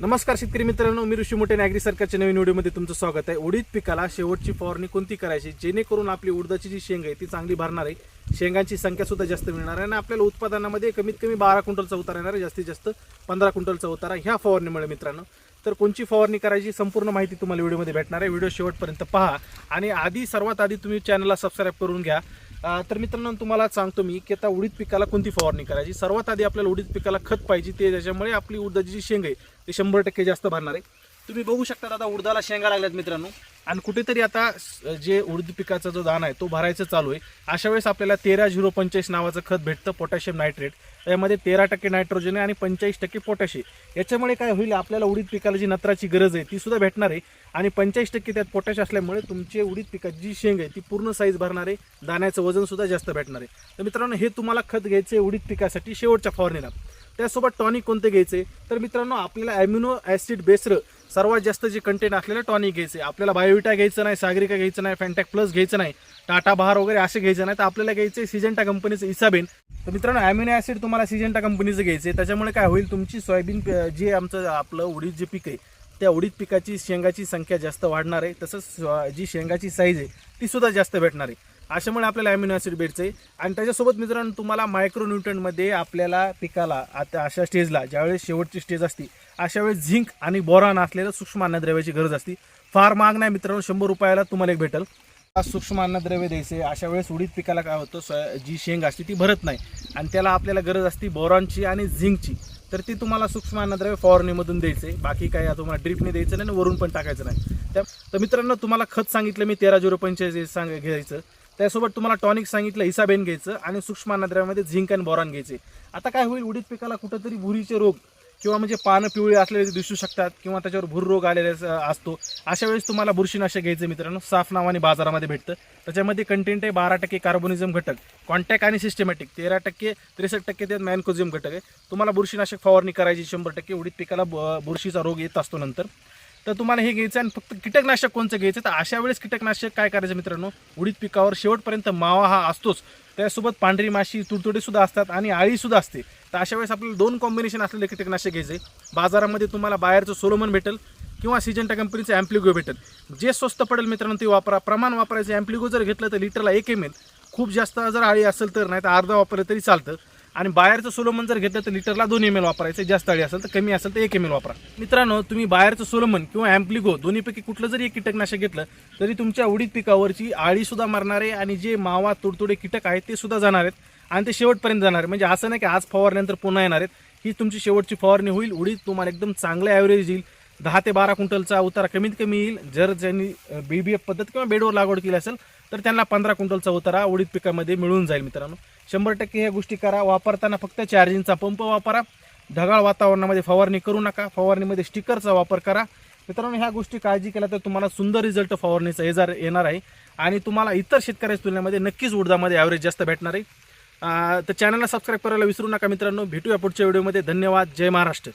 नमस्कार शेतकरी मित्रांनो मी ऋषी मोठे नागरी सरकारच्या नवीन व्हिडिओमध्ये तुमचं स्वागत आहे. उडीद पिकाला शेवटची फवारणी कोणती करायची? जेणेकरून आपली उडदाची जी शेंग आहे ती चांगली भरणार आहे. शेंगांची संख्या सुद्धा जास्त मिळणार आहे आणि आपल्याला उत्पादनामध्ये कमीत कमी बारा क्विंटलचा उतारा येणार आहे जास्तीत जास्त पंधरा क्विंटलचा उतारा ह्या फवारणीमुळे मित्रांनो. तर कोणची फवारणी करायची संपूर्ण माहिती तुम्हाला व्हिडिओमध्ये भेटणार आहे. व्हिडिओ शेवटपर्यंत पहा आणि आधी सर्वात आधी तुम्ही चॅनलला सबस्क्राईब करून घ्या. तर मित्रांनो तुम्हाला सांगतो मी की आता उडीद पिकाला कोणती फवारणी करायची? सर्वात आधी आपल्याला उडीद पिकाला खत पाहिजे ते त्याच्यामुळे आपली उडदाची जी शेंग आहे ते शंभर टक्के जास्त भरणार आहे. तुम्ही बघू शकता आता उडदाला शेंगा लागल्यात मित्रांनो. आणि कुठेतरी आता जे उडीद पिकाचा जो दाना आहे तो भरायचं चालू आहे. अशा वेळेस आपल्याला तेरा झिरो पंचेचाळीस नावाचं खत भेटतं पोटॅशियम नायट्रेट. त्यामध्ये तेरा टक्के नायट्रोजन आहे आणि पंचेचाळीस टक्के पोटॅश आहे याच्यामुळे काय होईल आपल्याला उडीद पिकाला जी नत्राची गरज आहे ती सुद्धा भेटणार आहे. आणि पंचेचाळीस टक्के त्यात पोटॅश असल्यामुळे तुमचे उडीद पिकाची जी शेंग आहे ती पूर्ण साईज भरणार आहे. दाण्याचं वजन सुद्धा जास्त भेटणार आहे. तर मित्रांनो हे तुम्हाला खत घ्यायचे आहे उडीद पिकासाठी शेवटच्या फवारणीला. त्यासोबत टॉनिक कोणते घ्यायचे? तर मित्रांनो आपल्याला ॲम्युनो ॲसिड बेसर सर्वात जास्त जे कंटेंट असलेलं टॉनिक घ्यायचे आपल्याला बायोविटा घ्यायचं नाही सागरिका घ्यायचं नाही फॅन्टॅक प्लस घ्यायचं नाही टाटा बहार वगैरे असे घ्यायचं नाही. तर आपल्याला घ्यायचे सिजेंटा कंपनीचं इसाबेन तर मित्रांनो ॲम्युनो ॲसिड तुम्हाला सिजेंटा कंपनीचं घ्यायचे त्याच्यामुळे काय होईल तुमची सोयाबीन जे आमचं आपलं उडीद जे पीक आहे त्या उडीद पिकाची शेंगाची संख्या जास्त वाढणार आहे. तसंच जी शेंगाची साईज आहे ती सुद्धा जास्त भेटणार आहे. अशामुळे आपल्याला अमिनो ॲसिड भेटतं. आहे आणि त्याच्यासोबत मित्रांनो तुम्हाला मायक्रोन्युट्रंटमध्ये आपल्याला पिकाला आता अशा स्टेजला ज्यावेळेस शेवटची स्टेज असते अशा वेळेस झिंक आणि बोरान असलेलं सूक्ष्म अन्नद्रव्याची गरज असते. फार महाग नाही मित्रांनो शंभर रुपयाला तुम्हाला एक भेटेल. सूक्ष्म अन्नद्रव्य द्यायचे अशा वेळेस उडीद पिकाला काय होतं सोया जी शेंग असते ती भरत नाही. आणि त्याला आपल्याला गरज असते बोरॉनची आणि झिंकची. तर ती तुम्हाला सूक्ष्म अन्नद्रव्य फवारणीमधून द्यायचे. बाकी काय तुम्हाला ड्रिपने द्यायचं नाही आणि वरून पण टाकायचं नाही. त्या तर मित्रांनो तुम्हाला खत सांगितलं मी तेरा झिरो पंचेचाळीस सांग घ्यायचं. त्यासोबत तुम्हाला टॉनिक सांगितलं हिसाबेन घ्यायचं आणि सूक्ष्म अन्नद्रव्यामध्ये झिंक आणि बॉरॉन घ्यायचे. आता काय होईल उडीद पिकाला कुठंतरी भुरीचे रोग किंवा म्हणजे पानं पिवळी असलेले दिसू शकतात किंवा त्याच्यावर भूर रोग आलेले असतो अशा वेळेस तुम्हाला बुरशीनाशक घ्यायचं मित्रांनो. साफ नावाने बाजारामध्ये भेटतं. त्याच्यामध्ये कंटेंट आहे बारा टक्के कार्बोनिझम घटक. कॉन्टॅक्ट आणि सिस्टमॅटिक तेरा टक्के त्रेसष्ट टक्के त्यात मॅनकोझियम घटक आहे. तुम्हाला बुरशीनाशक फवारणी करायची शंभर टक्के उडीद पिकाला बुरशीचा रोग येत असतो नंतर. तर तुम्हाला हे घ्यायचं आणि फक्त कीटकनाशक कोणचं घ्यायचं तर अशा वेळेस कीटकनाशक काय करायचं मित्रांनो? उडीद पिकावर शेवटपर्यंत मावा हा असतोच. त्यासोबत पांढरी माशी तुडतुडेसुद्धा असतात आणि आळीसुद्धा असते. तर अशा वेळेस आपल्याला दोन कॉम्बिनेशन असलेले कीटकनाशक घ्यायचे बाजारामध्ये तुम्हाला बाहेरचं सोलोमन भेटेल किंवा सिजंटा कंपनीचं ॲम्प्लिगो भेटेल. जे स्वस्त पडेल मित्रांनो ते वापरा. प्रमाण वापरायचं ॲम्प्लिगो जर घेतलं तर लिटरला एक एम एल खूप जास्त जर आळी असेल तर नाही तर अर्धा वापरलं तरी चालतं. आणि बाहेरचं सोलोमन जर घेतलं तर लिटरला दोन एम एल वापरायचं. जास्त अळी असेल तर कमी असेल तर एक एम एल वापरा. मित्रांनो तुम्ही बाहेरचं सोलोमन किंवा ॲम्प्लिगो दोन्हीपैकी कुठलं जरी एक कीटकनाशक घेतलं तरी तुमच्या उडीद पिकावरची आळीसुद्धा मारणारे आणि जे मावा तुडतुडे कीटक आहेत ते सुद्धा जाणार आहेत आणि ते शेवटपर्यंत जाणार आहे म्हणजे असं नाही की आज फवारल्यानंतर पुन्हा येणार आहेत. ही तुमची शेवटची फवारणी होईल. उडीद तुम्हाला एकदम चांगलं ॲव्हरेज येईल. दहा ते बारा क्विंटलचा उतारा कमीत कमी येईल. जर ज्यांनी बी बी एफ पद्धत किंवा बेडवर लागवड केली असेल तर त्यांना पंधरा क्विंटलचा उतारा उडीद पिकामध्ये मिळून जाईल मित्रांनो. शंभर टक्के ह्या गोष्टी करा. वापरताना फक्त चार्जिंगचा पंप वापरा. ढगाळ वातावरणामध्ये फवारणी करू नका. फवारणीमध्ये स्टिकरचा वापर करा. मित्रांनो ह्या गोष्टी काळजी केल्या तर तुम्हाला सुंदर रिझल्ट फवारणीचा येजार येणार आहे. आणि तुम्हाला इतर शेतकऱ्याच्या तुलनेमध्ये नक्कीच उडदामध्ये ॲव्हरेज जास्त भेटणार आहे. तर चॅनलला सबस्क्राईब करायला विसरू नका मित्रांनो. भेटूया पुढच्या व्हिडिओमध्ये धन्यवाद. जय महाराष्ट्र.